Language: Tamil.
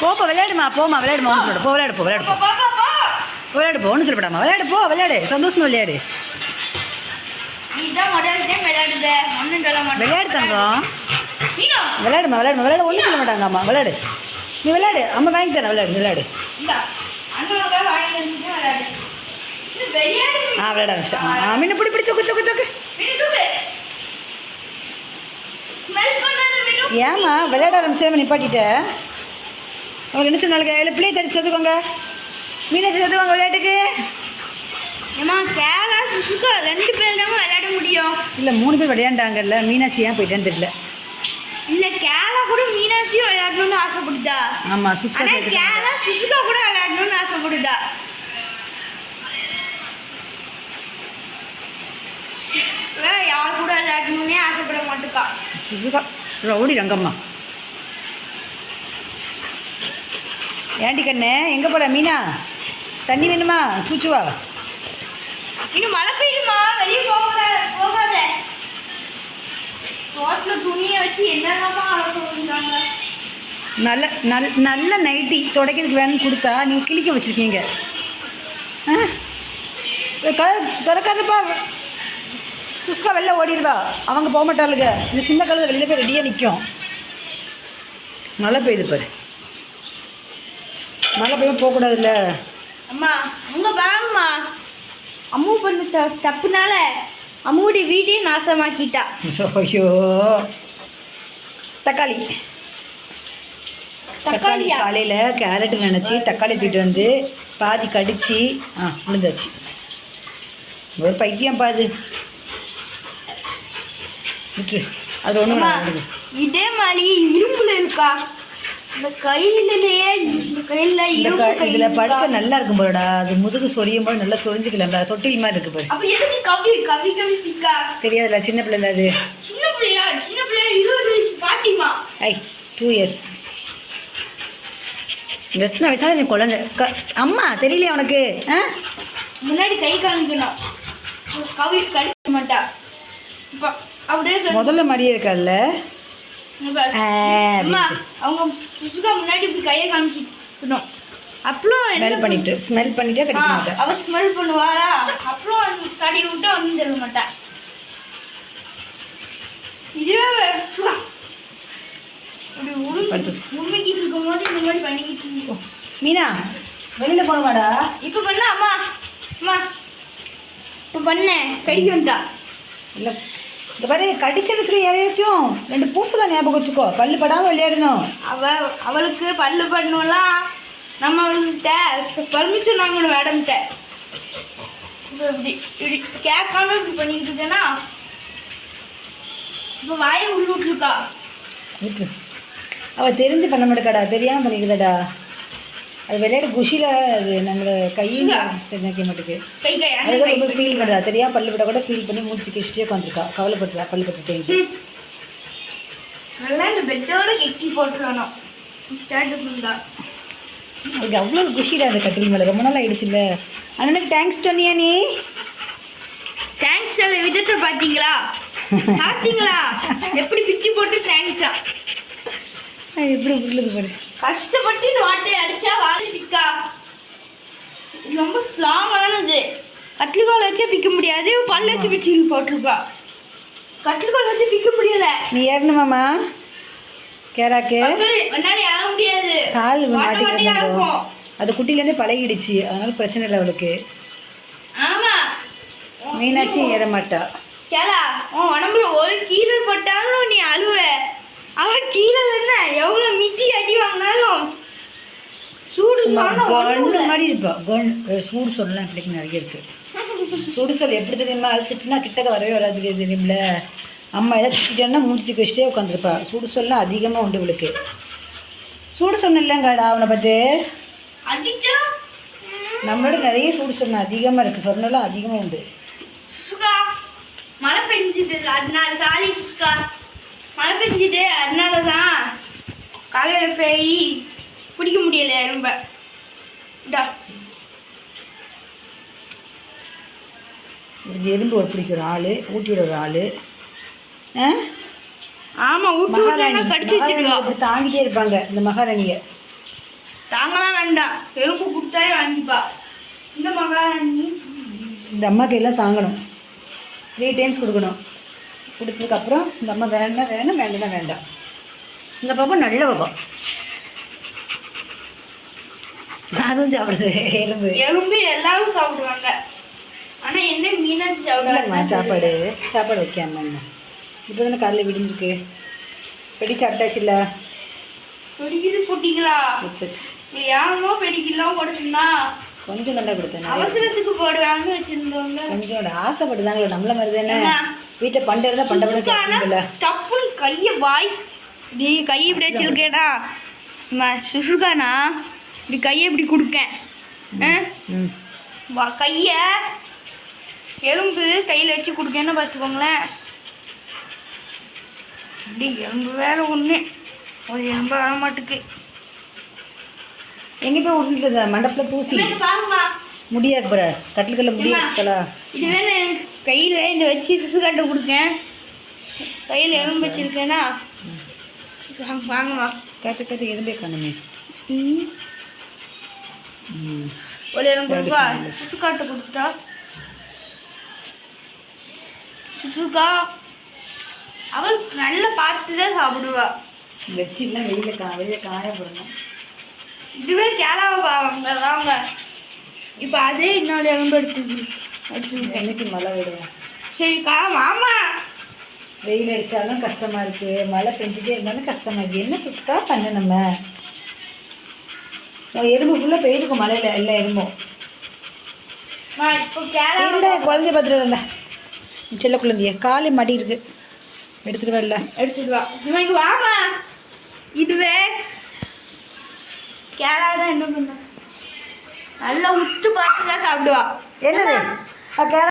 போப்பா விளையாடுமா போமா விளையாடுமா ஒன்று சொல்லு போ விளையாடு போ விளையாடு போ. விளையாடு போ ஒன்றும் சொல்லப்படாமா விளையாடு போ விளையாடு. சந்தோஷமா விளையாடு. விளையாடு தங்கம்? விளையாடுமா விளையாடுமா விளையாடு. ஒன்றும் சொல்ல மாட்டாங்க அம்மா விளையாடு. நீ விளையாடு. அம்மா வாங்கி தரேன். விளையாடு விளையாடு. ஆ விளையாட ஆரம்பிச்சா ஆ மீன் பிடி பிடி தூக்கு தூக்கு தூக்கு. ஏம்மா விளையாட ஆரம்பிச்சாம நிப்பாட்டிட்ட. அவங்க என்ன சொன்னாங்க இல்லை பிள்ளைய தடி சேர்த்துக்கோங்க மீனை சேர்த்துக்கோங்க விளையாட்டுக்கு. ஏம்மா, கேரளா, சுசுகா ரெண்டு பேர்லயும் விளையாட முடியும். இல்லை மூணு பேர் விளையாண்டாங்கல்ல மீனாட்சி ஏன் போயிட்டேன்னு தெரியல. இல்ல கேரளா கூட மீனாட்சியும் விளையாடணும்னு ஆசைப்படுதா? ஆமாம் சேர்த்து கேரளா சுசுகா கூட விளையாடணும்னு ஆசைப்படுதா? சுசுகா யார் கூட விளையாடணும்னே ஆசைப்பட மாட்டுக்கா. சுசுகா ரவுடி ரங்கம்மா. ஏண்டி கண்ணே? எங்கே போட மீனா? தண்ணி வேணுமா? சூச்சுவா இன்னும் மழை பெய்யுமா? வெளியே போகாத போகாத. ரோட்ல துணியை வச்சு என்னென்னமா அழகாங்க நல்ல நல் நல்ல நைட்டி துடைக்கிறதுக்கு வேணும்னு கொடுத்தா நீங்கள் கிழிக்க வச்சுருக்கீங்க. ஆ? திறக்காதுப்பா சுஸ்கா வெளில ஓடிடுவா அவங்க போக மாட்டாளுங்க. இந்த சின்ன கழுத வெளியில் போய் ரெடியாக நிற்கும் மழை பெய்யுது பாரு. மழை பெய்யும் போகக்கூடாதுல்ல? அம்மா அங்க பாரும்மா அம்மு பண்ண த- தப்புனால அம்முடைய வீட்டையே நாசமாக்கிட்டா. ஐயோ. தக்காளி. தக்காளி தக்காளியா? காலையில் கேரட் நினச்சி தக்காளி தூக்கிட்டு வந்து பாதி கடிச்சு ஆ விழுந்தாச்சு. ஒரு பைத்தியம் பாது விட்டு அது ஒன்றும் இதே மாதிரி இரும்புல இருக்கா? இந்த கையிலேயே இந்த கையில இந்த இதில். படுக்க நல்லா இருக்கும் போலடா. அது முதுகு சொரியும் போது நல்லா சொரிஞ்சுக்கலாம்டா. தொட்டில் மாதிரி இருக்கு பாரு. அப்ப எதுக்கு கவி கவி கவி பிக்கா தெரியாதுல்ல சின்ன பிள்ளைல அது. சின்ன பிள்ளையா? சின்ன பிள்ளையா? இருபது வயசு பாட்டிமா. ஐ டூ இயர்ஸ் எத்தனை வயசான நீ குழந்தை? க அம்மா தெரியலையா உனக்கு? முன்னாடி கை காமிக்கணும். கவி கடிக்க மாட்டா. முதல்ல மாதிரியே இருக்கால்ல அப்புறம் ஸ்மெல் பண்ணிட்டு ஸ்மெல் பண்ணிட்டே கடிக்க அவ ஸ்மெல் பண்ணுவாரா அப்புறம் கடி விட்டு ஒன்றும் சொல்ல மாட்டா. இதுவே. உருமிக்கிட்டு இருக்கும் போது இந்த மாதிரி பண்ணிக்கிட்டு இருந்தோம் மீனா வெளியில போனவாடா இப்போ பண்ண அம்மா. அம்மா. இப்போ பண்ணேன் கடிக்க வந்துட்டா. இல்லை. இந்த பாரு கடிச்சுன்னு வச்சுக்கோ யாரையாச்சும் ரெண்டு பூசலாம் ஞாபகம் வச்சுக்கோ. பல்லு படாமல் விளையாடணும். அவ அவளுக்கு பல்லு பண்ணலாம் நம்ம அவள்கிட்ட பர்மிஷன் வாங்கணும் மேடம்கிட்ட இப்போ இப்படி இப்படி கேட்காம இப்படி பண்ணிக்கிட்டு இருக்கேன்னா இப்போ வாயை உள்ள விட்டுருக்கா. விட்டு அவள் தெரிஞ்சு பண்ண மாட்டேக்காடா. தெரியாமல் பண்ணிடுதாடா அது விளையாட்டு குஷியில் அது நம்மளோட கையில் தெரிஞ்சிக்க மாட்டேங்குது. அதுக்கு ரொம்ப ஃபீல் பண்ணுறா தெரியாம பல்லு விட கூட ஃபீல் பண்ணி மூச்சு கிஷ்டியே உட்காந்துருக்கா கவலைப்பட்டுறா பல்லு பட்டுட்டேன்ட்டு ம். நல்லா இந்த பெட்டோட கெட்டி அதுக்கு அவ்வளோ குஷிடா அந்த கட்டில் மேலே. ரொம்ப நாள் ஆயிடுச்சுல்ல அண்ணனுக்கு தேங்க்ஸ் சொன்னியா நீ? தேங்க்ஸ் எல்லாம் விதத்தை பார்த்தீங்களா பார்த்தீங்களா எப்படி பிச்சு போட்டு தேங்க்ஸா எப்படி உருளுது பாரு. கஷ்டப்பட்டு இந்த வாட்டையை அடிச்சா வாழை பிக்கா இது ரொம்ப ஸ்ட்ராங்கானது கத்திரிக்கோல் வச்சே பிக்க முடியாது பல்ல வச்சு பிச்சு போட்டிருக்கா. கத்திரிக்கோல் வச்சு பிக்க முடியல. நீ ஏறணுமாம்மா கேராக்கு. என்னால ஏற முடியாது. கால் மாட்டிக்கிட்டு அது குட்டிலேருந்தே பழகிடுச்சு. அதனால பிரச்சனை இல்லை அவளுக்கு. ஆமா. மீனாட்சி ஏற மாட்டா. கேளா உன் உடம்புல ஒரு கீழே போட்டாலும் நீ அழுவ. கண்ணு மாதிரி இருப்பா. கன் சூடு சொல்லலாம் பிள்ளைக்கு நிறைய இருக்கு. சுடு சொல் எப்படி தெரியுமா? அழுத்துட்டுனா கிட்டக்க வரவே வராது தெரியுமில அம்மா ஏதாவது திட்டிட்டேன்னா மூஞ்சி தூக்கி வச்சுட்டே உட்காந்துருப்பா சுடு சொல்லலாம் அதிகமாக உண்டு இவளுக்கு. சூடு சொன்னேன்லங்காடா அவனை பார்த்து. நம்மளோட நிறைய சூடு சொன்ன அதிகமாக இருக்குது சொன்னலாம் அதிகமாக உண்டு. சுகா மழை பெஞ்சுது. அதனால சாரி சுஸ்கா மழை பெஞ்சுது. அதனால தான் காலையில் போய் குடிக்க முடியல ரொம்ப? இதுக்கு எறும்பு ஒரு பிடிக்கிற ஆள் ஊட்டி விட ஒரு ஆள் ஆமா விட்டு மகாராணி விட்டு கடிச்சு மகாராணி வச்சிருக்கா. இப்படி தாங்கிட்டே இருப்பாங்க இந்த மகாராணியை. தாங்கலாம் வேண்டாம். எலும்பு கொடுத்தாலே வாங்கிப்பா. இந்த மகாராணி. இந்த அம்மா கையெல்லாம் தாங்கணும். த்ரீ டைம்ஸ் கொடுக்கணும். கொடுத்ததுக்கப்புறம் இந்த அம்மா வேணா வேணும் வேண்டாம் வேண்டாம். இந்த பாப்பா நல்ல பாப்பா அதுவும் சாப்பிடுது எலும்பு. எலும்பு எல்லாரும் சாப்பிடுவாங்க. ஆனா என்ன மீனாட்சி சாப்பிடுவாங்க? சாப்பாடு சாப்பாடு வைக்காம இப்போ தானே காலையில் விடிஞ்சுக்கு வெடி சாப்பிட்டாச்சு இல்லை பிடிக்குது போட்டீங்களா யாருமோ பிடிக்கலாம் போட்டுருந்தா கொஞ்சம் நல்லா கொடுத்தேன். அவசரத்துக்கு போடுவாங்க வச்சிருந்தவங்க கொஞ்சம் ஆசைப்படுதாங்களே நம்மள மாதிரி தானே ஆமா. வீட்டில் பண்டை இருந்தால் பண்டை பண்ண டப்புன்னு கையை வாய் நீ கையை இப்படி வச்சிருக்கேடா சுசுகானா இப்படி கையை இப்படி கொடுக்கேன் கையை எலும்பு கையில் வச்சு கொடுக்கேன்னு பார்த்துக்கோங்களேன். இப்படி எலும்பு வேற ஒன்று ஒரு எலும்பு வர மாட்டுக்கு. எங்கே போய் விட்டுட்டு மண்டபத்தில் தூசி. பாருமா முடியா போற கட்டிலுக்கல்ல முடி அம்மா. வச்சுக்கலாம் இது வேணும் எனக்கு கையில் இந்த வச்சு சுசுகாட்டை கொடுக்கேன் கையில் எலும்பு வச்சிருக்கேனா? வாங்க, வாங்கம்மா காய்ச்சி காய்ச்சி எதுவுமே காணுமே. ம் ம். ஒரு எலும்பு கொடுப்பா சுசுகாட்டை கொடுத்தா சுசுகா அவள் நல்லா பார்த்து தான் சாப்பிடுவா பெட்ஷீட்லாம் வெளியில் கா வெளியில் காய போடணும் இதுவே கேளாவா வாங்க வாங்க. இப்போ அதே இன்னொரு எலும்பு எடுத்து எடுத்துருக்கேன் என்னைக்கு மழை விடுவோம் சரிக்கா மாமா வெயில் அடித்தாலும் கஷ்டமாக இருக்குது மழை பெஞ்சிட்டே இருந்தாலும் கஷ்டமாக இருக்குது என்ன சுஸ்கா பண்ண நம்ம? உன் எறும்பு ஃபுல்லாக பெய்யிருக்கும் மழையில் எல்லா எறும்பும். இருடா குழந்தைய பார்த்துட்டு வரல செல்ல குழந்தைய காலி மாட்டி இருக்கு. எடுத்துட்டு வரல எடுத்துட்டு வா. இவன் இங்க வாமா இதுவே கேரளா தான் என்ன பண்ண? நல்லா உத்து பார்த்து தான் சாப்பிடுவா. என்னது? அக்கா